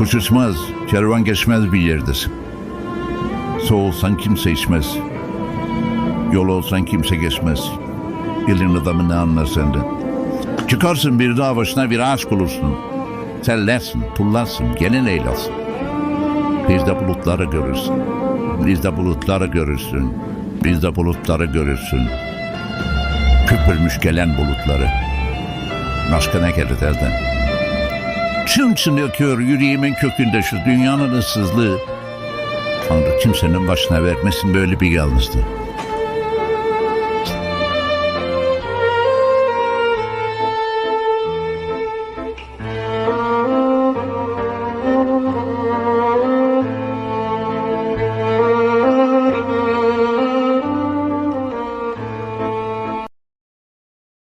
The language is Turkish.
Kuş uçmaz, kervan geçmez bir yerdesin. Su olsan kimse içmez. Yol olsan kimse geçmez. Elin adamı ne anlar senden? Çıkarsın bir dağ başına bir ağaç bulursun. Sellersin, tullarsın, gelin eylasın. Bir de bulutları görürsün. Bir de bulutları görürsün. Bir de bulutları görürsün. Küpürmüş gelen bulutları. Başka ne gelir elden? Çın çın yakıyor yüreğimin kökünde şu dünyanın ıssızlığı. Tanrı kimsenin başına vermesin böyle bir yalnızlığı.